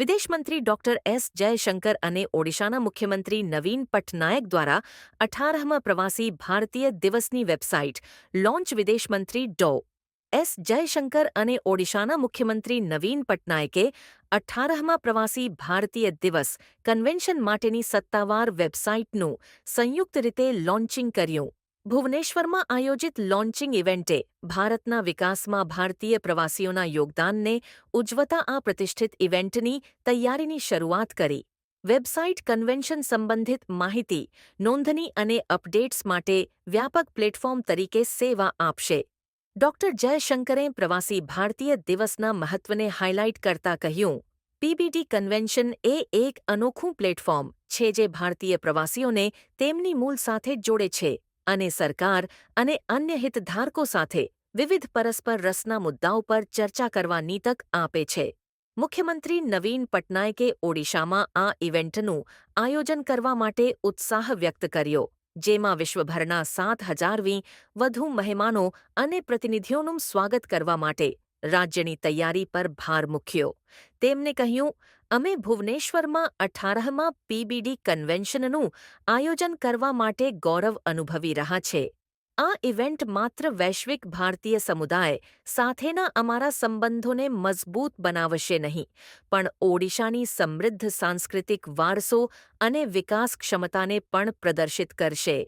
વિદેશમંત્રી doctor S Jaishankar અને ઓડિશાના મુખ્યમંત્રી નવીન પટનાયક દ્વારા અઠારહમાં પ્રવાસી ભારતીય દિવસની વેબસાઇટ લોન્ચ વિદેશમંત્રી ડો એસ જયશંકર અને ઓડિશાના મુખ્યમંત્રી નવીન પટનાયકે અઠ્ઠારહમાં પ્રવાસી ભારતીય દિવસ કન્વેન્શન માટેની સત્તાવાર વેબસાઇટનું સંયુક્ત રીતે લોન્ચિંગ કર્યું. ભુવનેશ્વરમાં આયોજિત લોન્ચિંગ ઇવેન્ટે ભારતના વિકાસમાં ભારતીય પ્રવાસીઓના યોગદાનને ઉજવતા આ પ્રતિષ્ઠિત ઇવેન્ટની તૈયારીની શરૂઆત કરી. વેબસાઇટ કન્વેન્શન સંબંધિત માહિતી, નોંધણી અને અપડેટ્સ માટે વ્યાપક પ્લેટફોર્મ તરીકે સેવા આપશે. ડોક્ટર જયશંકરે પ્રવાસી ભારતીય દિવસના મહત્વને હાઇલાઇટ કરતા કહ્યું પીબીડી કન્વેન્શન એ એક અનોખું પ્લેટફોર્મ છે જે ભારતીય પ્રવાસીઓને તેમની મૂલ સાથે જોડે છે. અને સરકાર અને અન્ય હિતધારકો સાથે વિવિધ પરસ્પર રસના મુદ્દાઓ પર ચર્ચા કરવાની તક આપે છે. મુખ્યમંત્રી નવીન પટનાયકે ઓડિશામાં આ ઇવેન્ટનું આયોજન કરવા માટે ઉત્સાહ વ્યક્ત કર્યો, જેમાં વિશ્વભરના સાત હજારવી વધુ મહેમાનો અને પ્રતિનિધિઓનું સ્વાગત કરવા માટે રાજ્યની તૈયારી પર ભાર મૂક્યો. તેમને કહ્યું, અમે ભુવનેશ્વરમાં અઠારહમાં પીબીડી કન્વેન્શનનું આયોજન કરવા માટે ગૌરવ અનુભવી રહ્યા છે. આ ઇવેન્ટ માત્ર વૈશ્વિક ભારતીય સમુદાય સાથેના અમારા સંબંધોને મજબૂત બનાવશે નહીં, પણ ઓડિશાની સમૃદ્ધ સાંસ્કૃતિક વારસો અને વિકાસ ક્ષમતાને પણ પ્રદર્શિત કરશે.